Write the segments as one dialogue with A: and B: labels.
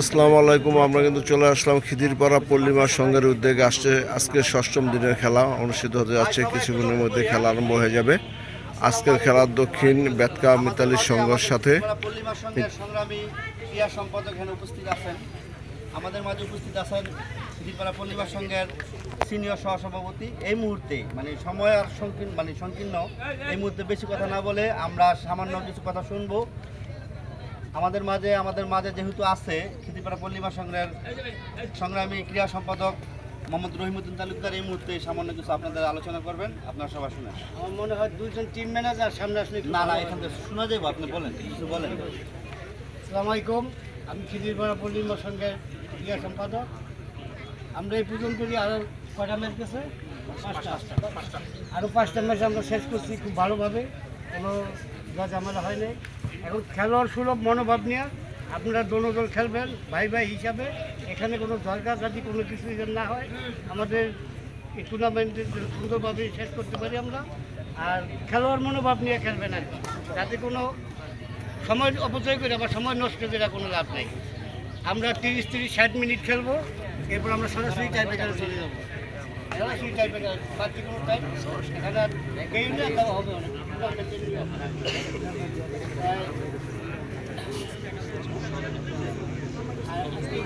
A: আসসালামু আলাইকুম। আমরা কিন্তু চলে আসলাম খিদিরপাড়া পল্লিমা সংঘের উদ্যোগে। আসছে আজকে ষষ্ঠম দিনের খেলা। অনুষ্ঠিত হতে যাচ্ছে কিছুক্ষণের মধ্যে খেলা আরম্ভ হয়ে যাবে। আজকের খেলার দক্ষিণ বেতকা মিতালি সংঘের সাথে।
B: পল্লিমার উপস্থিত আছেন। আমাদের মাঝে উপস্থিত আছেন দিপাড়া পল্লিমার সংঘের সিনিয়র সহসভাপতি। এই মুহূর্তে মানে সময় আর সংকীর্ণ মানে সংকীর্ণ, এই মুহূর্তে বেশি কথা না বলে আমরা সামান্য কিছু কথা শুনব। আমাদের মাঝে আমাদের মাঝে যেহেতু আছে খিদিপাড়া পল্লিমা সংঘের সংগ্রামী ক্রিয়া সম্পাদক মোহাম্মদ রহিমুদ্দিন তালুকদার এই মুহূর্তে সামান্য কিছু আপনাদের আলোচনা করবেন আপনার সবাই শুনে।
C: আমার মনে হয় দুজন টিম ম্যানেজার সামনে আসলে
B: না না এখান থেকে শোনা যাব আপনি বলেন কিছু বলেন।
C: আসসালামু আলাইকুম আমি খিদিরপাড়া পল্লিমার সঙ্গে ক্রিয়া সম্পাদক। আমরা এই পর্যন্ত আরও কটা ম্যাচ গেছে? পাঁচটা। আরও পাঁচটা। ম্যাচ আমরা শেষ করছি খুব ভালোভাবে কোনো ঝামেলা হয় নাই। এখন খেলোয়াড় সুলভ মনোভাব নিয়ে আপনারা দোনো দল খেলবেন, ভাই ভাই হিসাবে। এখানে কোনো দরকার যদি কোনো কিছু না হয়। আমাদের এই টুর্নামেন্টে সুন্দরভাবে শেষ করতে পারি আমরা। আর খেলোয়াড় মনোভাব নিয়ে খেলবেন আর। যাতে কোনো সময় অপচয় করে আবার সময় নষ্ট করে কোনো লাভ নেই। আমরা তিরিশ তিরিশ, ষাট মিনিট খেলব, এরপর আমরা সরাসরি টাইপ চলে যাব। অনেক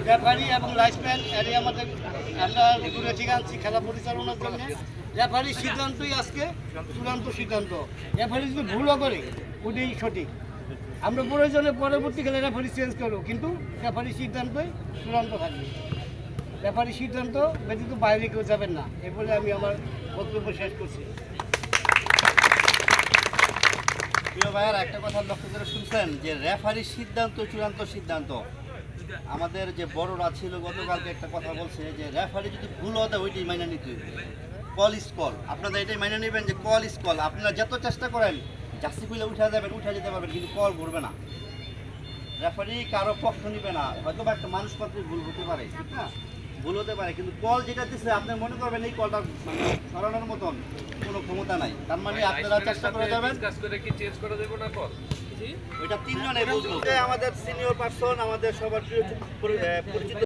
C: রেফারি এবং লাইসম্যান এরই আমাদের আমরা দূরে ঠিক আনছি খেলা পরিচালনার জন্য রেফারির সিদ্ধান্তই আজকে চূড়ান্ত সিদ্ধান্ত রেফারি যদি ভুলও করে ওটাই সঠিক আমরা প্রয়োজনে পরবর্তী খেলে রেফারি চেঞ্জ করব কিন্তু রেফারির সিদ্ধান্তই চূড়ান্ত থাকবে রেফারির সিদ্ধান্ত ব্যতীত বাইরে কেউ যাবেন না। এ বলে আমি আমার বক্তব্য শেষ করছি।
B: প্রিয় ভাইয়ার, একটা কথা লক্ষ্য করে শুনছেন যে রেফারির সিদ্ধান্ত, চূড়ান্ত সিদ্ধান্ত। আমাদের যে বড়রা ছিল, গতকালকে একটা কথা বলছে যে রেফারি যদি ভুল হতে ওইটাই মাইনে নিতে কল ইস কল। আপনারা এটাই মাইনে নেবেন যে কল ইস কল। আপনারা যত চেষ্টা করেন, জার্সি খুলে উঠে যাবেন, উঠে যেতে পারবেন, কিন্তু কল ঘুরবে না। রেফারি কারও পক্ষ নিবে না। হয়তো বা একটা মানুষ ভুল হতে পারে। ঠিক না ভুল হতে পারে কিন্তু কল যেটা দিচ্ছে আপনি মনে করবেন এই কলটা মানে সরানোর মতন কোনো ক্ষমতা নাই। তার মানে আপনারা চেষ্টা করে যাবেন।
D: কাজ করে কি চেঞ্জ করে দেবো না কল
B: ওইটা তিনজনে বুঝলো আমাদের সিনিয়র পার্সন আমাদের সবার পরিচিত